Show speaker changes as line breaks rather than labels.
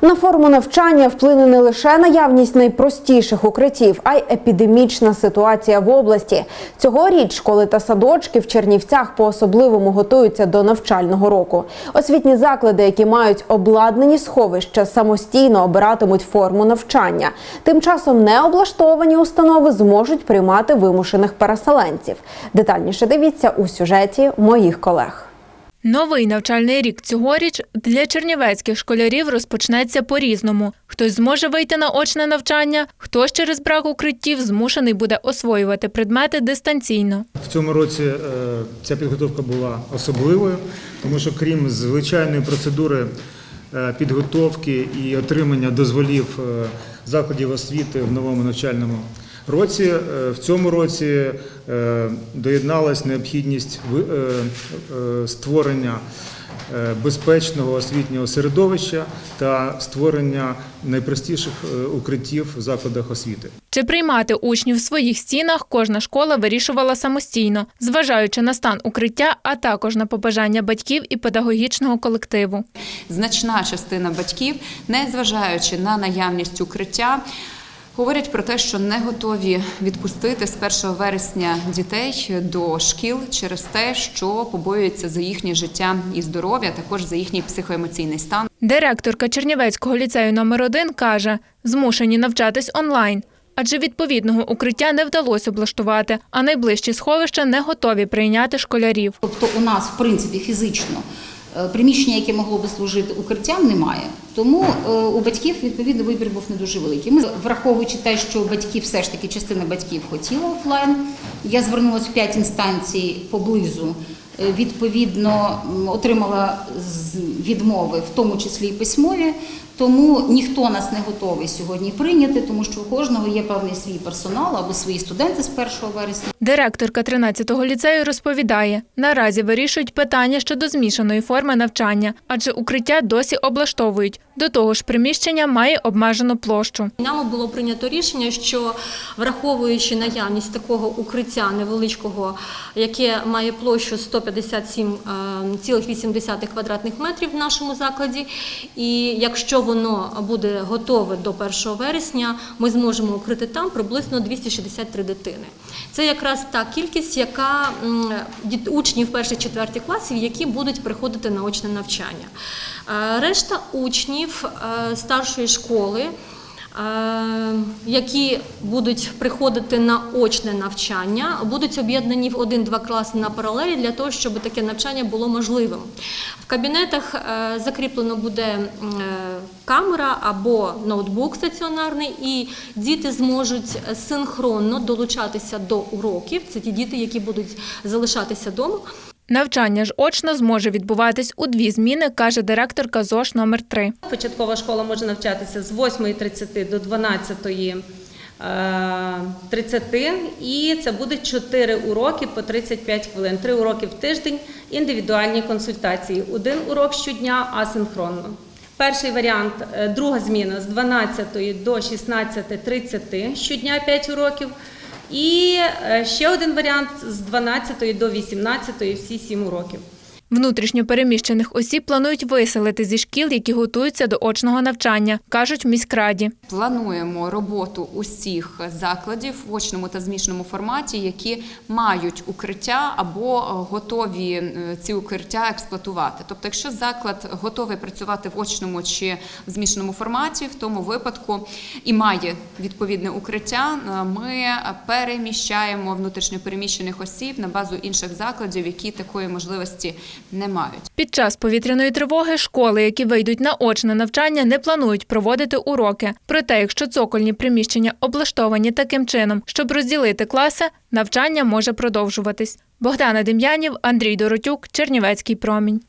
На форму навчання вплине не лише наявність найпростіших укриттів, а й епідемічна ситуація в області. Цьогоріч школи та садочки в Чернівцях по-особливому готуються до навчального року. Освітні заклади, які мають обладнані сховища, самостійно обиратимуть форму навчання. Тим часом необлаштовані установи зможуть приймати вимушених переселенців. Детальніше дивіться у сюжеті моїх колег.
Новий навчальний рік цьогоріч для чернівецьких школярів розпочнеться по-різному. Хтось зможе вийти на очне навчання, хтось через брак укриттів змушений буде освоювати предмети дистанційно.
В цьому році е, ця підготовка була особливою, тому що крім звичайної процедури е, підготовки і отримання дозволів е, закладів освіти в новому навчальному році, е, в цьому році е, доєдналась необхідність е, створення безпечного освітнього середовища та створення найпростіших укриттів в закладах освіти.
Чи приймати учнів в своїх стінах кожна школа вирішувала самостійно, зважаючи на стан укриття, а також на побажання батьків і педагогічного колективу.
значна частина батьків, незважаючи на наявність укриття, говорять про те, що не готові відпустити з 1 вересня дітей до шкіл через те, що побоюються за їхнє життя і здоров'я, також за їхній психоемоційний стан.
Директорка Чернівецького ліцею номер 1 каже, змушені навчатись онлайн. Адже відповідного укриття не вдалося облаштувати, а найближчі сховища не готові прийняти школярів.
Тобто у нас, в принципі, фізично приміщення, яке могло би служити укриттям, немає. Тому е, у батьків відповідно вибір був не дуже великий. Ми, враховуючи те, що батьки все ж таки частина батьків хотіла офлайн, я звернулася в п'ять інстанцій поблизу. Е, Відповідно, отримала відмови, в тому числі і письмові. Тому ніхто нас не готовий сьогодні прийняти, тому що у кожного є певний свій персонал або свої студенти з 1 вересня.
Директорка 13-го ліцею розповідає, наразі вирішують питання щодо змішаної форми навчання, адже укриття досі облаштовують. До того ж, приміщення має обмежену площу.
Нами було прийнято рішення, що враховуючи наявність такого укриття невеличкого, яке має площу 157,8 квадратних метрів в нашому закладі, і якщо воно буде готове до 1 вересня, ми зможемо укрити там приблизно 263 дитини. Це якраз та кількість, яка учнів перших четвертих класів, які будуть приходити на очне навчання. Е, Решта учнів е, старшої школи. е, Які будуть приходити на очне навчання, будуть об'єднані в один-два класи на паралелі для того, щоб таке навчання було можливим. Кабінетах е, закріплено буде е, камера або ноутбук стаціонарний, і діти зможуть синхронно долучатися до уроків. Це ті діти, які будуть залишатися вдома.
Навчання ж очно зможе відбуватись у дві зміни, каже директорка ЗОШ номер 3
Початкова школа може навчатися з 8.30 до 12.30 і це буде 4 уроки по 35 хвилин. 3 уроки в тиждень, індивідуальні консультації. Один урок щодня асинхронно. Перший варіант, е, друга зміна з 12 до 16.30 щодня 5 уроків. І е, ще один варіант з 12 до 18 всі 7 уроків.
Внутрішньо переміщених осіб планують виселити зі шкіл, які готуються до очного навчання, кажуть в міськраді.
Плануємо роботу усіх закладів в очному та змішаному форматі, які мають укриття або е, готові е, ці укриття експлуатувати. Тобто, якщо заклад готовий працювати в очному чи в змішаному форматі, в тому випадку і має відповідне укриття, е, ми переміщаємо внутрішньопереміщених осіб на базу інших закладів, які такої можливості не мають.
Під час повітряної тривоги школи, які вийдуть на очне навчання, не планують проводити уроки. Проте, якщо цокольні приміщення облаштовані таким чином, щоб розділити класи, навчання може продовжуватись. Богдана Дем'янів, Андрій Доротюк, Чернівецький промінь.